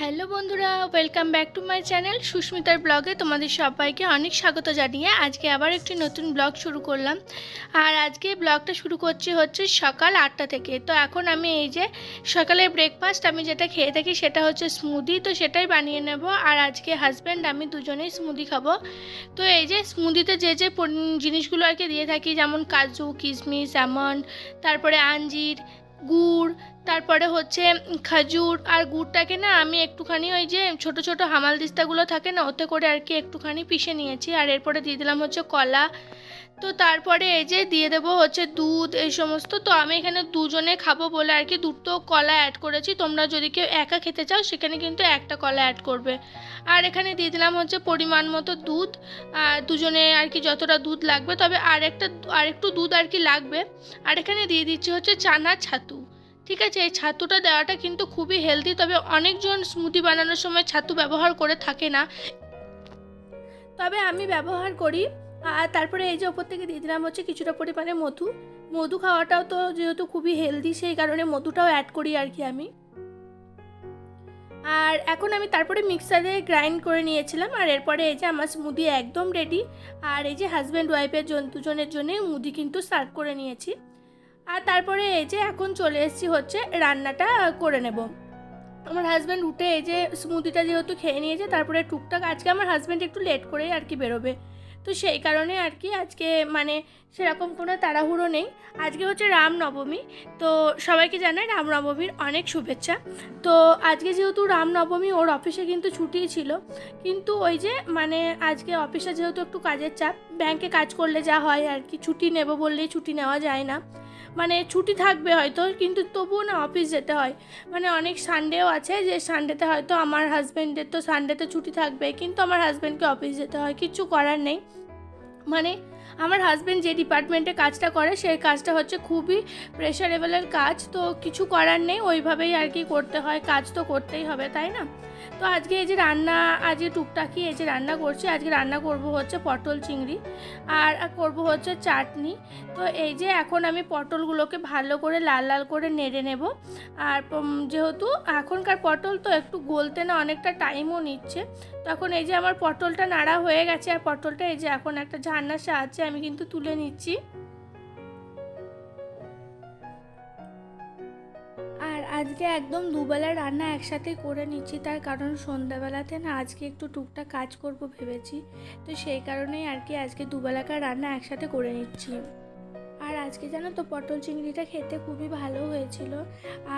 Hello বন্ধুরা welcome back to my channel সুস্মিতার ব্লগে তোমাদের সবাইকে অনেক স্বাগত জানিয়ে আজকে আবার একটি নতুন ব্লগ শুরু করলাম। আর আজকে ব্লগটা শুরু করছি হচ্ছে সকাল আটটা থেকে। তো এখন আমি এই যে সকালের ব্রেকফাস্ট আমি যেটা খেয়ে থাকি সেটা হচ্ছে স্মুদি তো সেটাই বানিয়ে নেব। আর আজকে হাজব্যান্ড আমি দুজনেই স্মুদি খাব। তো এই যে স্মুদিতে যে যে জিনিসগুলো আর কি দিয়ে থাকি, যেমন কাজু, কিশমিশ, আমন্ড, তারপরে আঞ্জির, গুড় তারপরে হচ্ছে খাজুর আর গুড়টাকে না আমি একটুখানি ওই যে ছোট ছোট হামাল দিস্তাগুলো থাকে না, ওতে করে আর কি একটুখানি পিষে নিয়েছি। আর এরপরে দিয়ে দিলাম হচ্ছে কলা। তো তারপরে এই যে দিয়ে দেবো হচ্ছে দুধ, এই সমস্ত। তো আমি এখানে দুজনে খাব বলে আর কি দুটো কলা অ্যাড করেছি। তোমরা যদি কেউ একা খেতে চাও, সেখানে কিন্তু একটা কলা অ্যাড করবে। আর এখানে দিয়ে দিলাম হচ্ছে পরিমাণ মতো দুধ। আর দুজনে আর কি যতটা দুধ লাগবে, তবে আর একটা আর একটু দুধ আর কি লাগবে। আর এখানে দিয়ে দিচ্ছি হচ্ছে চানা ছাতু। ঠিক আছে, এই ছাতুটা দেওয়াটা কিন্তু খুবই হেলদি তবে অনেকজন স্মুদি বানানোর সময় ছাতু ব্যবহার করে থাকে না। তবে আমি ব্যবহার করি, আর তারপরে এই যে ওপর থেকে দিয়ে দিলাম হচ্ছে কিছুটা পরিমাণে মধু। মধু খাওয়াটাও তো যেহেতু খুবই হেলদি সেই কারণে মধুটাও অ্যাড করি আর কি আমি। আর এখন আমি তারপরে মিক্সারে গ্রাইন্ড করে নিয়েছিলাম, আর এরপরে এই যে আমার স্মুদি একদম রেডি আর এই যে হাজব্যান্ড ওয়াইফের জন, দুজনের জন্য মুদি কিন্তু সার্ভ করে নিয়েছি। আর তারপরে এই যে এখন চলে এসেছি হচ্ছে রান্নাটা করে নেব। আমার হাজব্যান্ড উঠে এই যে স্মুদিটা যেহেতু খেয়ে নিয়েছে, তারপরে টুকটাক আজকে আমার হাজব্যান্ড একটু লেট করেই আর কি বেরোবে। তো সেই কারণে আর কি আজকে মানে সেরকম কোনো তাড়াহুড়ো নেই। আজকে হচ্ছে রামনবমী, তো সবাইকে জানাই রামনবমীর অনেক শুভেচ্ছা। তো আজকে যেহেতু রামনবমী, ওর অফিসে কিন্তু ছুটি ছিল। কিন্তু ওই যে মানে আজকে অফিসে যেহেতু একটু কাজের চাপ ব্যাংকে কাজ করলে যা হয় আর কি, ছুটি নেব বললেই ছুটি নেওয়া যায় না। মানে ছুটি থাকবে হয়তো, কিন্তু তবুও না অফিস যেতে হয়। মানে অনেক সানডেও আছে যে সানডেতে হয়তো আমার হাজব্যান্ডের তো সানডেতে ছুটি থাকবে, কিন্তু আমার হাজব্যান্ডকে অফিস যেতে হয় কিচ্ছু করার নেই। মানে আমার হাজব্যান্ড যে ডিপার্টমেন্টে কাজটা করে, সেই কাজটা হচ্ছে খুবই প্রেশারেবলের কাজ, তো কিছু করার নেই, ওইভাবেই আর কি করতে হয়, কাজ তো করতেই হবে, তাই না? তো আজকে এই যে রান্না, আজকে টুকটাকি এই যে রান্না করছি, আজকে রান্না করব হচ্ছে পটল চিংড়ি আর করব হচ্ছে চাটনি। তো এই যে এখন আমি পটলগুলোকে ভালো করে লাল লাল করে নেড়ে নেব। আর যেহেতু এখনকার পটল তো একটু গলতে না অনেকটা টাইমও নিচ্ছে, তখন এই যে আমার পটলটা নাড়া হয়ে গেছে, আর পটলটা এই যে এখন একটা ঝান্নার সাহায্যে আমি কিন্তু তুলে নিচ্ছি। আজকে একদম দুবেলা রান্না একসাথে করে নিচ্ছি, তার কারণ সন্ধ্যাবেলাতে না আজকে একটু টুকটাক কাজ করব ভেবেছি। তো সেই কারণেই আর কি আজকে দুবেলাকার রান্না একসাথে করে নিচ্ছি। আজকে জানো তো পটল চিংড়িটা খেতে খুবই ভালো হয়েছিল।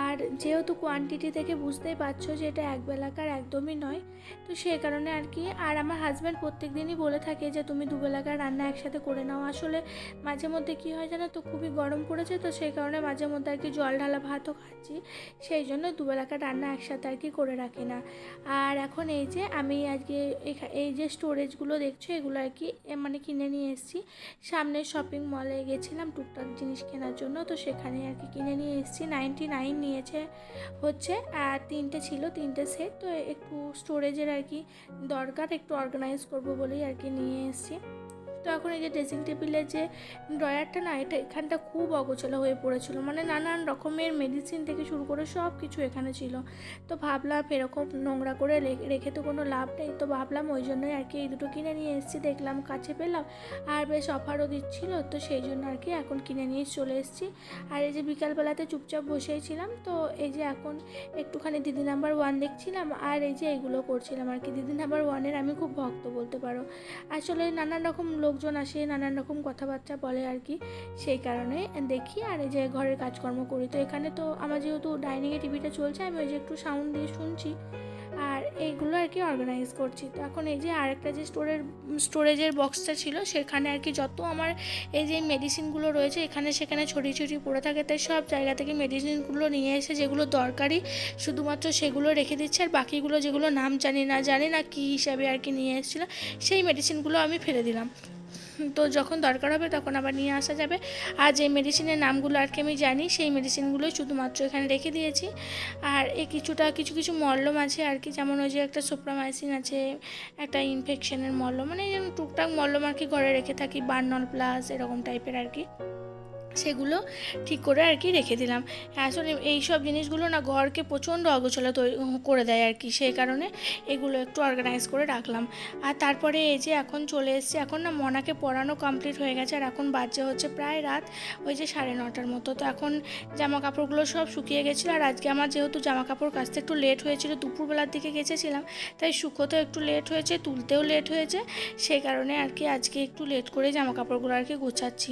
আর যেহেতু কোয়ান্টিটি থেকে বুঝতেই পারছ যে এটা একবেলাকার একদমই নয়, তো সেই কারণে আর কি, আর আমার হাজব্যান্ড প্রত্যেক দিনই বলে থাকে যে তুমি দুবেলাকার রান্না একসাথে করে নাও। আসলে মাঝে মধ্যে কি হয় জানো তো, খুবই গরম পড়েছে তো সেই কারণে মাঝে মধ্যে আর কি জল ঢালা ভাতও খাচ্ছি, সেই জন্য দুবেলাকার রান্না একসাথে আর কি করে রাখি না। আর এখন এই যে আমি আজকে এই যে স্টোরেজগুলো দেখছ, এগুলো আর কি মানে কিনে নিয়ে এসেছি। সামনের শপিং মলে গেছিলাম, টুকটাক জিনিস কেনার জন্য। তো সেখানে আর কি কিনে নিয়ে এসেছি। নাইনটি নাইন নিয়েছে হচ্ছে আর তিনটে ছিল, তিনটে সেট তো একটু স্টোরেজের আর কি দরকার, একটু অর্গানাইজ করব বলেই আর কি নিয়ে এসেছি। তো এখন এই যে ড্রেসিং টেবিলের যে ড্রয়ারটা না, এটা এখানটা খুব অগোছালো হয়ে পড়েছিল। মানে নানান রকমের মেডিসিন থেকে শুরু করে সব কিছু এখানে ছিল। তো ভাবলাম এরকম নোংরা করে রেখে তো কোনো লাভ নেই। তো ভাবলাম ওই জন্যই আর কি এই দুটো কিনে নিয়ে এসেছি। দেখলাম কাছে পেলাম। আর বেশ অফারও দিচ্ছিল। তো সেই জন্য আর কি এখন কিনে নিয়ে চলে এসেছি। আর এই যে বিকালবেলাতে চুপচাপ বসেই ছিলাম। তো এই যে এখন একটুখানি দিদি নাম্বার ওয়ান দেখছিলাম। আর এই যে এইগুলো করছিলাম আর কি। দিদি নাম্বার ওয়ানের আমি খুব ভক্ত বলতে পারো। আসলে নানান রকম লোকজন আসে, নানান রকম কথাবার্তা বলে আর কি। সেই কারণে দেখি আর এই যে ঘরের কাজকর্ম করি। তো এখানে তো আমার যেহেতু ডাইনিংয়ে টিভিটা চলছে, আমি ওই যে একটু সাউন্ড দিয়ে শুনছি আর এইগুলো আর কি অর্গানাইজ করছি। তো এখন এই যে আরেকটা যে স্টোরের স্টোরেজের বক্সটা ছিল, সেখানে আর কি যত আমার এই যে মেডিসিনগুলো রয়েছে, এখানে সেখানে ছড়িয়ে ছড়িয়ে পড়ে থাকে। তাই সব জায়গা থেকে মেডিসিনগুলো নিয়ে এসে যেগুলো দরকারি, শুধুমাত্র সেগুলো রেখে দিচ্ছে আর বাকিগুলো যেগুলো নাম জানি না জানি না কী হিসাবে আর কি নিয়ে এসেছিল, সেই মেডিসিনগুলো আমি ফেলে দিলাম। তো যখন দরকার হবে তখন আবার নিয়ে আসা যাবে। আর যে মেডিসিনের নামগুলো আর কি আমি জানি, সেই মেডিসিনগুলোই শুধুমাত্র এখানে রেখে দিয়েছি। আর এই কিছুটা, কিছু কিছু মলম আছে আর কি, যেমন ওই যে একটা সোপ্রামাইসিন আছে, একটা ইনফেকশনের মলম মানে টুকটাক মলম আর কি ঘরে রেখে থাকি বার্নল প্লাস এরকম টাইপের আর কি। সেগুলো ঠিক করে আর কি রেখে দিলাম। আসলে এই সব জিনিসগুলো না ঘরকে প্রচণ্ড অগোছলা তৈরি করে দেয় আর কি। সেই কারণে এগুলো একটু অর্গানাইজ করে রাখলাম। আর তারপরে এই যে এখন চলে এসেছি, এখন না মনাকে পড়ানো কমপ্লিট হয়ে গেছে আর এখন বাজে হচ্ছে প্রায় রাত ওই যে সাড়ে নটার মতো। তো এখন জামা কাপড়গুলো সব শুকিয়ে গেছিল আর আজকে আমার যেহেতু জামা কাপড় কাচতে একটু লেট হয়েছিল, দুপুরবেলার দিকে গেছেছিলাম, তাই শুকোতেও একটু লেট হয়েছে, তুলতেও লেট হয়েছে। সেই কারণে আর কি আজকে একটু লেট করে জামা কাপড়গুলো আর কি গোছাচ্ছি।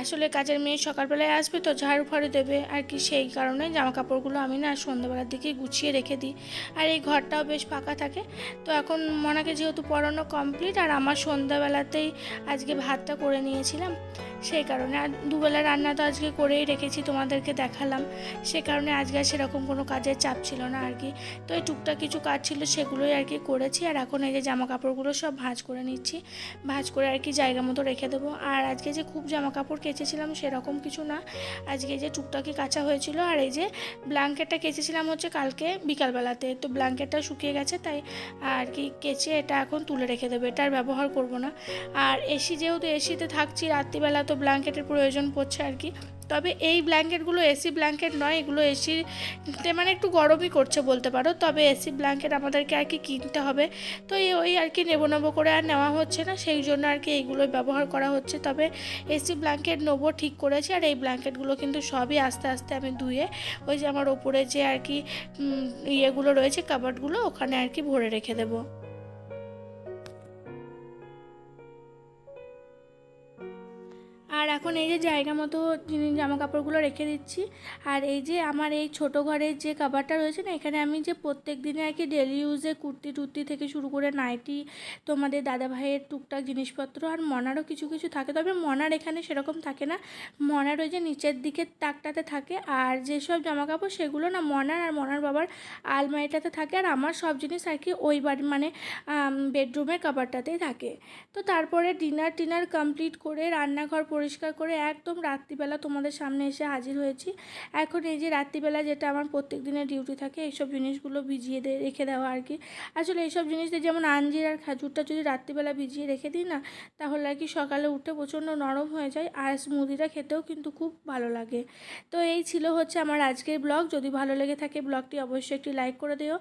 আসলে কাজের মেয়ে সকালবেলায় আসবে তো ঝাড়ু ফাড়ু দেবে। আর কি সেই কারণে জামা কাপড়গুলো আমি না সন্ধ্যাবেলার দিকে গুছিয়ে রেখে দিই। আর এই ঘরটাও বেশ ফাঁকা থাকে। তো এখন মনাকে যেহেতু পড়ানো কমপ্লিট, আর আমার সন্ধ্যাবেলাতেই আজকে ভাতটা করে নিয়েছিলাম, সেই কারণে আর দুবেলা রান্না তো আজকে করেই রেখেছি, তোমাদেরকে দেখালাম। সে কারণে আজকে আর সেরকম কোনো কাজের চাপ ছিল না আর কি। তো এই টুকটাক কিছু কাজ ছিল সেগুলোই আর কি করেছি। আর এখন এই যে জামা কাপড়গুলো সব ভাঁজ করে নিচ্ছি। ভাঁজ করে আর কি জায়গা মতো রেখে দেবো। আর আজকে যে খুব জামা কাপড় কেচেছিলাম সেরকম কিছু না। আজকে যে টুকটাকি কাঁচা হয়েছিল আর এই যে ব্ল্যাঙ্কেটটা কেচেছিলাম হচ্ছে কালকে বিকালবেলাতে। তো ব্ল্যাঙ্কেটটা শুকিয়ে গেছে তাই আর কি কেচে এটা এখন তুলে রেখে দেবে। এটা আর ব্যবহার করব না। আর এসি যেহেতু এসিতে থাকছি, রাত্রিবেলা তো ব্ল্যাঙ্কেটের প্রয়োজন পড়ছে আর কি। তবে এই ব্ল্যাঙ্কেটগুলো এসি ব্ল্যাঙ্কেট নয়, এগুলো এসিতে মানে একটু গরমই করছে বলতে পারো। তবে এসি ব্ল্যাঙ্কেট আমাদেরকে আর কি কিনতে হবে। তো এই ওই আর কি নেব নেব করে আর নেওয়া হচ্ছে না, সেই জন্য আর কি এইগুলোই ব্যবহার করা হচ্ছে। তবে এসি ব্ল্যাঙ্কেট নেব ঠিক করেছি, আর এই ব্ল্যাঙ্কেটগুলো কিন্তু সবই আস্তে আস্তে আমি ধুয়ে ওই যে আমার ওপরে যে আর কি ইয়েগুলো রয়েছে কাবার্ডগুলো ওখানে আর কি ভরে রেখে দেবো। এখন এই যে জায়গা মতো জামা কাপড়গুলো রেখে দিচ্ছি, আর এই যে আমার এই ছোট ঘরের যে কাবারটা রয়েছে না, এখানে আমি যে প্রত্যেক দিনে আর কি ডেলি ইউজে কুর্তি টুর্তি থেকে শুরু করে নাইটি তোমাদের দাদা ভাইয়ের টুকটাক জিনিসপত্র আর মনারও কিছু কিছু থাকে। তবে মনার এখানে সেরকম থাকে না। মনার ওই যে নিচের দিকের তাকটাতে থাকে, আর যেসব জামা কাপড় সেগুলো না মনার আর মনার বাবার আলমারিটাতে থাকে, আর আমার সব জিনিস আর কি ওই বাড়ি মানে বেডরুমের কাবারটাতেই থাকে। তো তারপরে ডিনার টিনার কমপ্লিট করে রান্নাঘর পরিষ্কার করে একদম রাত্রিবেলা তোমাদের সামনে এসে হাজির হয়েছি। এখন এই যে রাত্রিবেলা যেটা আমার প্রত্যেক দিনের ডিউটি থাকে, এইসব জিনিসগুলো ভিজিয়ে দে, রেখে দেওয়া আর কি। আসলে এইসব জিনিস দিয়ে যেমন আঞ্জির আর খাজুরটা যদি রাত্রিবেলা ভিজিয়ে রেখে দিই না, তাহলে আর কি সকালে উঠে প্রচণ্ড নরম হয়ে যায় আর স্মুদিটা খেতেও কিন্তু খুব ভালো লাগে। তো এই ছিল হচ্ছে আমার আজকের ব্লগ। যদি ভালো লেগে থাকে ব্লগটি অবশ্যই একটি লাইক করে দিও।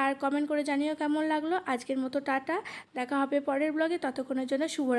আর কমেন্ট করে জানিও কেমন লাগল। আজকের মতো টাটা। দেখা হবে পরের ব্লগে। ততক্ষণের জন্য শুভরাত্রি।